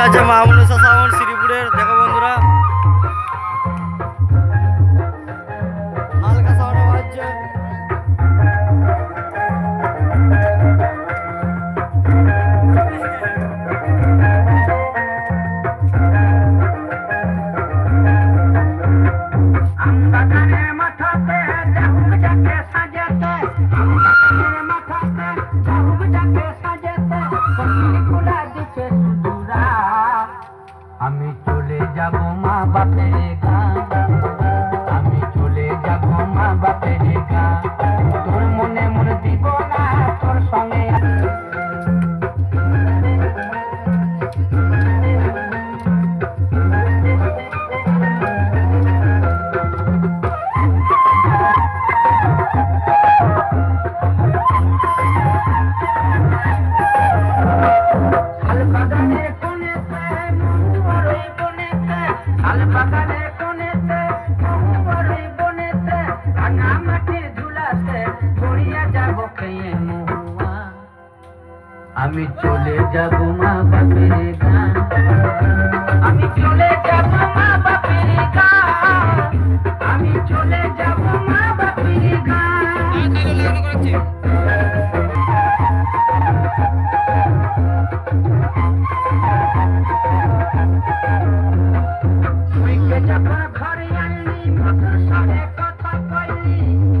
এটা হচ্ছে মাহমুদুসা সাউন্ড শ্রীপুরের দেখো বন্ধুরা হালকা সাউন্ড বাজছে আমবাগানের মাথাতে আমি চলে যাব মা বাপের গান আমি চলে যাব মা বাপের গান। আমি চলে যাব মা বাপের আমি চলে যাব মা বাপের গান। ঘরে আনলি কথা কইলি